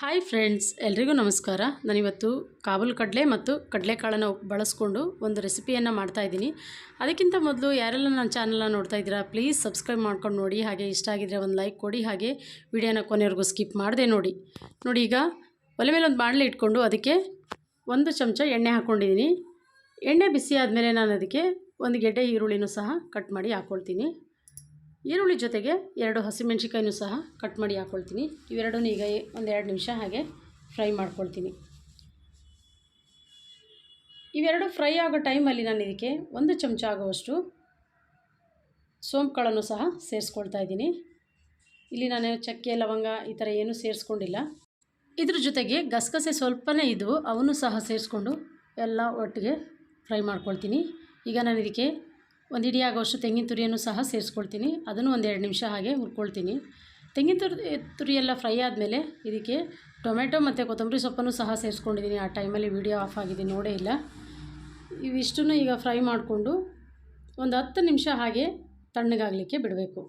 Hi friends ಎಲ್ರಿಗೂ ನಮಸ್ಕಾರ. ನಾನಿವತ್ತು ಕಾಬೂಲ್ ಕಡಲೆ ಮತ್ತು ಕಡಲೆಕಾಳನ್ನು ಬಳಸ್ಕೊಂಡು ಒಂದು ರೆಸಿಪಿಯನ್ನು ಮಾಡ್ತಾಯಿದ್ದೀನಿ ಅದಕ್ಕಿಂತ ಮೊದಲು ಯಾರೆಲ್ಲ ನನ್ನ ಚಾನಲ್ನ ನೋಡ್ತಾ ಇದ್ದೀರಾ ಪ್ಲೀಸ್ ಸಬ್ಸ್ಕ್ರೈಬ್ ಮಾಡ್ಕೊಂಡು ನೋಡಿ. ಹಾಗೆ ಇಷ್ಟ ಆಗಿದ್ರೆ ಒಂದು ಲೈಕ್ ಕೊಡಿ. ಹಾಗೆ ವಿಡಿಯೋನ ಕೊನೆವರೆಗೂ ಸ್ಕಿಪ್ ಮಾಡದೆ ನೋಡಿ. ನೋಡಿ ಈಗ ಒಲೆ ಮೇಲೆ ಒಂದು ಬಾಣಲೆ ಇಟ್ಕೊಂಡು ಅದಕ್ಕೆ ಒಂದು ಚಮಚ ಎಣ್ಣೆ ಹಾಕ್ಕೊಂಡಿದ್ದೀನಿ. ಎಣ್ಣೆ ಬಿಸಿ ಆದಮೇಲೆ ನಾನು ಅದಕ್ಕೆ ಒಂದು ಗೆಡ್ಡೆ ಈರುಳ್ಳಿನೂ ಸಹ ಕಟ್ ಮಾಡಿ ಹಾಕ್ಕೊಳ್ತೀನಿ ಈರುಳ್ಳಿ ಜೊತೆಗೆ ಎರಡು ಹಸಿಮೆಣ್ಸಿಕಾಯಿನೂ ಸಹ ಕಟ್ ಮಾಡಿ ಹಾಕ್ಕೊಳ್ತೀನಿ ಇವೆರಡೂ ಈಗ ಒಂದೆರಡು ನಿಮಿಷ ಹಾಗೆ ಫ್ರೈ ಮಾಡ್ಕೊಳ್ತೀನಿ. ಇವೆರಡು ಫ್ರೈ ಆಗೋ ಟೈಮಲ್ಲಿ ನಾನು ಇದಕ್ಕೆ ಒಂದು ಚಮಚ ಆಗುವಷ್ಟು ಸೋಂಪುಗಳನ್ನು ಸಹ ಸೇರಿಸ್ಕೊಳ್ತಾ ಇದ್ದೀನಿ. ಇಲ್ಲಿ ನಾನು ಚಕ್ಕೆ, ಲವಂಗ ಈ ಥರ ಏನೂ ಸೇರಿಸ್ಕೊಂಡಿಲ್ಲ. ಇದ್ರ ಜೊತೆಗೆ ಗಸಗಸೆ ಸ್ವಲ್ಪನೇ ಇದ್ದವು ಅವನ್ನೂ ಸಹ ಸೇರಿಸ್ಕೊಂಡು ಎಲ್ಲ ಒಟ್ಟಿಗೆ ಫ್ರೈ ಮಾಡ್ಕೊಳ್ತೀನಿ. ಈಗ ನಾನು ಇದಕ್ಕೆ ಒಂದು ಇಡೀ ಆಗೋಷ್ಟು ತೆಂಗಿನ ತುರಿಯನ್ನು ಸಹ ಸೇರಿಸ್ಕೊಳ್ತೀನಿ. ಅದನ್ನು ಒಂದು ಎರಡು ನಿಮಿಷ ಹಾಗೆ ಹುರ್ಕೊಳ್ತೀನಿ. ತೆಂಗಿನ ತುರಿ ತುರಿ ಫ್ರೈ ಆದಮೇಲೆ ಇದಕ್ಕೆ ಟೊಮೆಟೊ ಮತ್ತು ಕೊತ್ತಂಬರಿ ಸೊಪ್ಪನ್ನು ಸಹ ಸೇರಿಸ್ಕೊಂಡಿದ್ದೀನಿ. ಆ ಟೈಮಲ್ಲಿ ವಿಡಿಯೋ ಆಫ್ ಆಗಿದೆ, ನೋಡೇ ಇಲ್ಲ. ಇವಿಷ್ಟನ್ನು ಈಗ ಫ್ರೈ ಮಾಡಿಕೊಂಡು ಒಂದು ಹತ್ತು ನಿಮಿಷ ಹಾಗೆ ತಣ್ಣಗಾಗಲಿಕ್ಕೆ ಬಿಡಬೇಕು.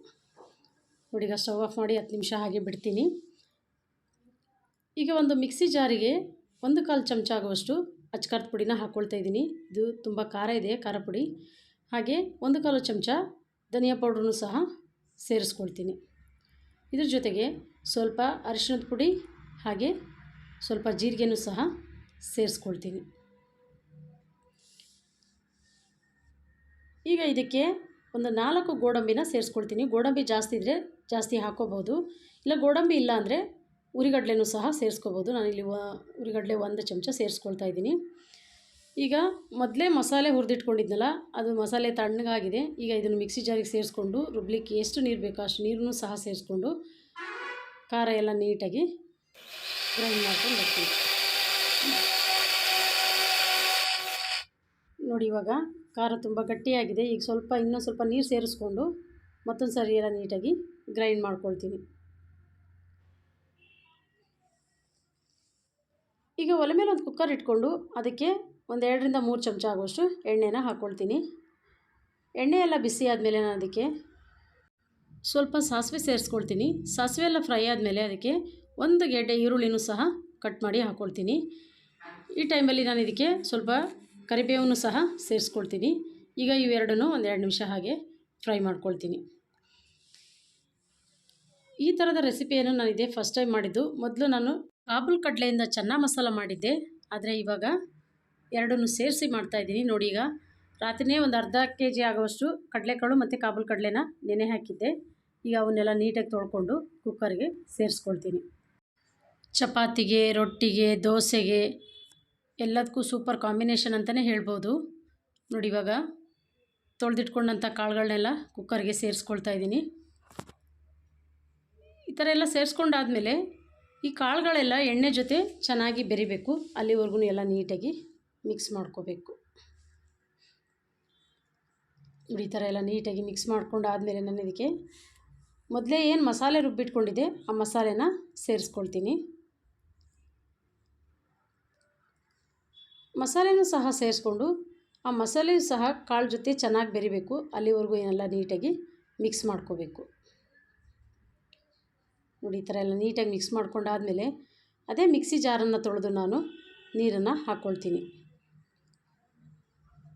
ನೋಡಿ, ಈಗ ಸ್ಟವ್ ಆಫ್ ಮಾಡಿ ಹತ್ತು ನಿಮಿಷ ಹಾಗೆ ಬಿಡ್ತೀನಿ. ಈಗ ಒಂದು ಮಿಕ್ಸಿ ಜಾರಿಗೆ ಒಂದು ಕಾಲು ಚಮಚ ಆಗುವಷ್ಟು ಅಚ್ಕಾರದ ಪುಡಿನ ಹಾಕ್ಕೊಳ್ತಾ ಇದ್ದೀನಿ. ಇದು ತುಂಬ ಖಾರ ಇದೆ, ಖಾರ ಪುಡಿ. ಹಾಗೆ ಒಂದು ಕಾಲು ಚಮಚ ಧನಿಯಾ ಪೌಡ್ರನ್ನು ಸಹ ಸೇರಿಸ್ಕೊಳ್ತೀನಿ. ಇದ್ರ ಜೊತೆಗೆ ಸ್ವಲ್ಪ ಅರಿಶಿಣದ ಪುಡಿ ಹಾಗೆ ಸ್ವಲ್ಪ ಜೀರಿಗೆನೂ ಸಹ ಸೇರಿಸ್ಕೊಳ್ತೀನಿ. ಈಗ ಇದಕ್ಕೆ ಒಂದು ನಾಲ್ಕು ಗೋಡಂಬಿನ ಸೇರಿಸ್ಕೊಳ್ತೀನಿ. ಗೋಡಂಬಿ ಜಾಸ್ತಿ ಇದ್ದರೆ ಜಾಸ್ತಿ ಹಾಕೋಬೋದು ಇಲ್ಲ ಗೋಡಂಬಿ ಇಲ್ಲ ಅಂದರೆ ಉರಿಗಡ್ಲೆನೂ ಸಹ ಸೇರಿಸ್ಕೋಬೋದು. ನಾನಿಲ್ಲಿ ಉರಿಗಡ್ಲೆ ಒಂದು ಚಮಚ ಸೇರಿಸ್ಕೊಳ್ತಾ ಇದ್ದೀನಿ. ಈಗ ಮೊದಲೇ ಮಸಾಲೆ ಹುರಿದಿಟ್ಕೊಂಡಿದ್ನಲ್ಲ, ಅದು ಮಸಾಲೆ ತಣ್ಣಗಾಗಿದೆ. ಈಗ ಇದನ್ನು ಮಿಕ್ಸಿ ಜಾರಿಗೆ ಸೇರಿಸ್ಕೊಂಡು ರುಬ್ಲಿಕ್ಕೆ ಎಷ್ಟು ನೀರು ಬೇಕೋ ಅಷ್ಟು ನೀರನ್ನು ಸಹ ಸೇರಿಸ್ಕೊಂಡು ಖಾರ ಎಲ್ಲ ನೀಟಾಗಿ ಗ್ರೈಂಡ್ ಮಾಡ್ಕೊಂಡು ಬರ್ತೀವಿ ನೋಡಿ ಇವಾಗ ಖಾರ ತುಂಬ ಗಟ್ಟಿಯಾಗಿದೆ. ಈಗ ಸ್ವಲ್ಪ ಇನ್ನೂ ಸ್ವಲ್ಪ ನೀರು ಸೇರಿಸ್ಕೊಂಡು ಮತ್ತೊಂದು ಸರಿ ಎಲ್ಲ ನೀಟಾಗಿ ಗ್ರೈಂಡ್ ಮಾಡ್ಕೊಳ್ತೀನಿ. ಈಗ ಒಲೆ ಮೇಲೆ ಒಂದು ಕುಕ್ಕರ್ ಇಟ್ಕೊಂಡು ಅದಕ್ಕೆ ಒಂದು ಎರಡರಿಂದ ಮೂರು ಚಮಚ ಆಗುವಷ್ಟು ಎಣ್ಣೆನ ಹಾಕ್ಕೊಳ್ತೀನಿ. ಎಣ್ಣೆ ಎಲ್ಲ ಬಿಸಿ ಆದಮೇಲೆ ನಾನು ಅದಕ್ಕೆ ಸ್ವಲ್ಪ ಸಾಸಿವೆ ಸೇರಿಸ್ಕೊಳ್ತೀನಿ. ಸಾಸಿವೆ ಎಲ್ಲ ಫ್ರೈ ಆದಮೇಲೆ ಅದಕ್ಕೆ ಒಂದು ಗೆಡ್ಡೆ ಈರುಳ್ಳಿನೂ ಸಹ ಕಟ್ ಮಾಡಿ ಹಾಕ್ಕೊಳ್ತೀನಿ. ಈ ಟೈಮಲ್ಲಿ ನಾನು ಇದಕ್ಕೆ ಸ್ವಲ್ಪ ಕರಿಬೇವನ್ನು ಸಹ ಸೇರಿಸ್ಕೊಳ್ತೀನಿ. ಈಗ ಇವೆರಡನ್ನೂ ಒಂದೆರಡು ನಿಮಿಷ ಹಾಗೆ ಫ್ರೈ ಮಾಡ್ಕೊಳ್ತೀನಿ. ಈ ಥರದ ರೆಸಿಪಿಯನ್ನು ನಾನು ಇದೇ ಫಸ್ಟ್ ಟೈಮ್ ಮಾಡಿದ್ದು. ಮೊದಲು ನಾನು ಕಾಬುಲ್ ಕಡಲೆಯಿಂದ ಚೆನ್ನ ಮಸಾಲ ಮಾಡಿದ್ದೆ. ಆದರೆ ಇವಾಗ ಎರಡನ್ನು ಸೇರಿಸಿ ಮಾಡ್ತಾಯಿದ್ದೀನಿ ನೋಡಿ ಈಗ ರಾತ್ರಿನೇ ಒಂದು ಅರ್ಧ ಕೆ ಜಿ ಆಗುವಷ್ಟು ಕಡಲೆಕಾಳು ಮತ್ತು ಕಾಬೂಲ್ ಕಡಲೆನ ನೆನೆ ಹಾಕಿದ್ದೆ. ಈಗ ಅವನ್ನೆಲ್ಲ ನೀಟಾಗಿ ತೊಳ್ಕೊಂಡು ಕುಕ್ಕರ್ಗೆ ಸೇರಿಸ್ಕೊಳ್ತೀನಿ. ಚಪಾತಿಗೆ, ರೊಟ್ಟಿಗೆ, ದೋಸೆಗೆ ಎಲ್ಲದಕ್ಕೂ ಸೂಪರ್ ಕಾಂಬಿನೇಷನ್ ಅಂತಲೇ ಹೇಳ್ಬೋದು. ನೋಡಿ ಇವಾಗ ತೊಳೆದಿಟ್ಕೊಂಡಂಥ ಕಾಳುಗಳನ್ನೆಲ್ಲ ಕುಕ್ಕರ್ಗೆ ಸೇರಿಸ್ಕೊಳ್ತಾ ಇದ್ದೀನಿ. ಈ ಥರ ಎಲ್ಲ ಸೇರಿಸ್ಕೊಂಡಾದಮೇಲೆ ಈ ಕಾಳುಗಳೆಲ್ಲ ಎಣ್ಣೆ ಜೊತೆ ಚೆನ್ನಾಗಿ ಬೆರಿಬೇಕು. ಅಲ್ಲಿವರೆಗೂ ಎಲ್ಲ ನೀಟಾಗಿ ಮಿಕ್ಸ್ ಮಾಡ್ಕೋಬೇಕು. ಈ ಥರ ಎಲ್ಲ ನೀಟಾಗಿ ಮಿಕ್ಸ್ ಮಾಡ್ಕೊಂಡು ಆದಮೇಲೆ ನಾನು ಇದಕ್ಕೆ ಮೊದಲೇ ಏನು ಮಸಾಲೆ ರುಬ್ಬಿಟ್ಕೊಂಡಿದ್ದೆ, ಆ ಮಸಾಲೆನ ಸೇರಿಸ್ಕೊಳ್ತೀನಿ. ಮಸಾಲೆನೂ ಸಹ ಸೇರಿಸ್ಕೊಂಡು, ಆ ಮಸಾಲೆಯೂ ಸಹ ಕಾಳು ಜೊತೆ ಚೆನ್ನಾಗಿ ಬೆರಿಬೇಕು, ಅಲ್ಲಿವರೆಗೂ ಏನೆಲ್ಲ ನೀಟಾಗಿ ಮಿಕ್ಸ್ ಮಾಡ್ಕೋಬೇಕು. ನೋಡಿ, ಈ ಥರ ಎಲ್ಲ ನೀಟಾಗಿ ಮಿಕ್ಸ್ ಮಾಡ್ಕೊಂಡಾದಮೇಲೆ ಅದೇ ಮಿಕ್ಸಿ ಜಾರನ್ನು ತೊಳೆದು ನಾನು ನೀರನ್ನು ಹಾಕ್ಕೊಳ್ತೀನಿ.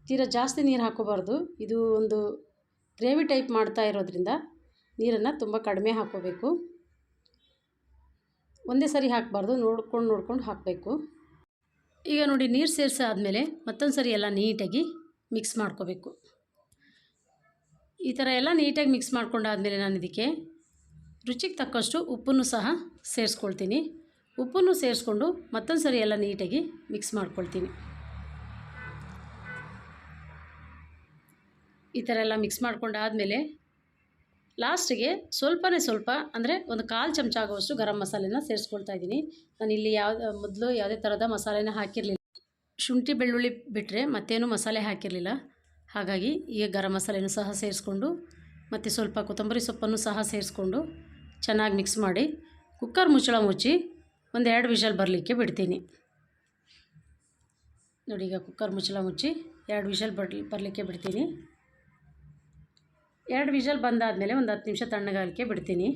ತೀರಾ ಜಾಸ್ತಿ ನೀರು ಹಾಕೋಬಾರ್ದು. ಇದು ಒಂದು ಗ್ರೇವಿ ಟೈಪ್ ಮಾಡ್ತಾ ಇರೋದ್ರಿಂದ ನೀರನ್ನು ತುಂಬ ಕಡಿಮೆ ಹಾಕ್ಕೋಬೇಕು ಒಂದೇ ಸರಿ ಹಾಕಬಾರ್ದು, ನೋಡ್ಕೊಂಡು ನೋಡ್ಕೊಂಡು ಹಾಕಬೇಕು. ಈಗ ನೋಡಿ ನೀರು ಸೇರಿಸಾದಮೇಲೆ ಮತ್ತೊಂದು ಸರಿ ಎಲ್ಲ ನೀಟಾಗಿ ಮಿಕ್ಸ್ ಮಾಡ್ಕೋಬೇಕು. ಈ ಥರ ಎಲ್ಲ ನೀಟಾಗಿ ಮಿಕ್ಸ್ ಮಾಡ್ಕೊಂಡಾದಮೇಲೆ ನಾನು ಇದಕ್ಕೆ ರುಚಿಗೆ ತಕ್ಕಷ್ಟು ಉಪ್ಪನ್ನು ಸಹ ಸೇರಿಸ್ಕೊಳ್ತೀನಿ. ಉಪ್ಪನ್ನು ಸೇರಿಸ್ಕೊಂಡು ಮತ್ತೊಂದು ಸರಿ ಎಲ್ಲ ನೀಟಾಗಿ ಮಿಕ್ಸ್ ಮಾಡ್ಕೊಳ್ತೀನಿ. ಈ ಥರ ಎಲ್ಲ ಮಿಕ್ಸ್ ಮಾಡ್ಕೊಂಡು ಆದಮೇಲೆ ಲಾಸ್ಟಿಗೆ ಸ್ವಲ್ಪನೇ ಸ್ವಲ್ಪ ಅಂದರೆ ಒಂದು ಕಾಲು ಚಮಚ ಆಗುವಷ್ಟು ಗರಂ ಮಸಾಲೆನ ಸೇರಿಸ್ಕೊಳ್ತಾ ಇದ್ದೀನಿ. ನಾನು ಇಲ್ಲಿ ಯಾವ ಮೊದಲು ಯಾವುದೇ ಥರದ ಮಸಾಲೆನ ಹಾಕಿರಲಿಲ್ಲ. ಶುಂಠಿ, ಬೆಳ್ಳುಳ್ಳಿ ಬಿಟ್ಟರೆ ಮತ್ತೇನು ಮಸಾಲೆ ಹಾಕಿರಲಿಲ್ಲ. ಹಾಗಾಗಿ ಈಗ ಗರಂ ಮಸಾಲೆನೂ ಸಹ ಸೇರಿಸ್ಕೊಂಡು ಮತ್ತು ಸ್ವಲ್ಪ ಕೊತ್ತಂಬರಿ ಸೊಪ್ಪನ್ನು ಸಹ ಸೇರಿಸ್ಕೊಂಡು ಚೆನ್ನಾಗಿ ಮಿಕ್ಸ್ ಮಾಡಿ ಕುಕ್ಕರ್ ಮುಚ್ಚಳ ಮುಚ್ಚಿ ಒಂದು ಎರಡು ವಿಷಲ್ ಬರಲಿಕ್ಕೆ ಬಿಡ್ತೀನಿ. ನೋಡಿ ಈಗ ಕುಕ್ಕರ್ ಮುಚ್ಚಳ ಮುಚ್ಚಿ ಎರಡು ವಿಷಲ್ ಬರ್ಲಿ, ಬರಲಿಕ್ಕೆ ಬಿಡ್ತೀನಿ. ಎರಡು ವಿಷಲ್ ಬಂದಾದಮೇಲೆ ಒಂದು ಹತ್ತು ನಿಮಿಷ ತಣ್ಣಗಾಗಲಿಕ್ಕೆ ಬಿಡ್ತೀನಿ.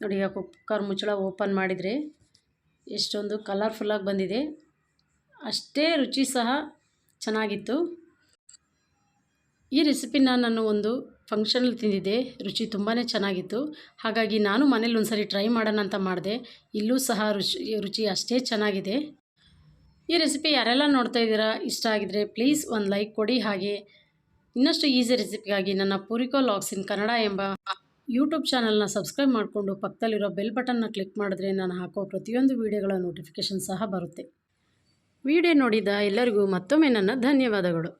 ನೋಡಿ, ಈಗ ಕುಕ್ಕರ್ ಮುಚ್ಚಳ ಓಪನ್ ಮಾಡಿದರೆ ಎಷ್ಟೊಂದು ಕಲರ್ಫುಲ್ಲಾಗಿ ಬಂದಿದೆ. ಅಷ್ಟೇ ರುಚಿ ಸಹ ಚೆನ್ನಾಗಿತ್ತು. ಈ ರೆಸಿಪಿನ ನಾನು ಒಂದು ಫಂಕ್ಷನಲ್ಲಿ ತಿಂದಿದ್ದೆ. ರುಚಿ ತುಂಬಾ ಚೆನ್ನಾಗಿತ್ತು. ಹಾಗಾಗಿ ನಾನು ಮನೇಲಿ ಒಂದು ಸರಿ ಟ್ರೈ ಮಾಡೋಣ ಅಂತ ಮಾಡಿದೆ. ಇಲ್ಲೂ ಸಹ ರುಚಿ ರುಚಿ ಅಷ್ಟೇ ಚೆನ್ನಾಗಿದೆ. ಈ ರೆಸಿಪಿ ಯಾರೆಲ್ಲ ನೋಡ್ತಾ ಇದ್ದೀರಾ, ಇಷ್ಟ ಆಗಿದರೆ ಪ್ಲೀಸ್ ಒಂದು ಲೈಕ್ ಕೊಡಿ. ಹಾಗೆ ಇನ್ನಷ್ಟು ಈಸಿ ರೆಸಿಪಿಗಾಗಿ ನನ್ನ ಪುರಿಕೋ ಲಾಗ್ಸ್ ಇನ್ ಕನ್ನಡ ಎಂಬ ಯೂಟ್ಯೂಬ್ ಚಾನಲ್ನ ಸಬ್ಸ್ಕ್ರೈಬ್ ಮಾಡಿಕೊಂಡು ಪಕ್ಕದಲ್ಲಿರೋ ಬೆಲ್ ಬಟನ್ನ ಕ್ಲಿಕ್ ಮಾಡಿದ್ರೆ ನಾನು ಹಾಕೋ ಪ್ರತಿಯೊಂದು ವೀಡಿಯೋಗಳ ನೋಟಿಫಿಕೇಷನ್ ಸಹ ಬರುತ್ತೆ. ವಿಡಿಯೋ ನೋಡಿದ ಎಲ್ಲರಿಗೂ ಮತ್ತೊಮ್ಮೆ ನನ್ನ ಧನ್ಯವಾದಗಳು.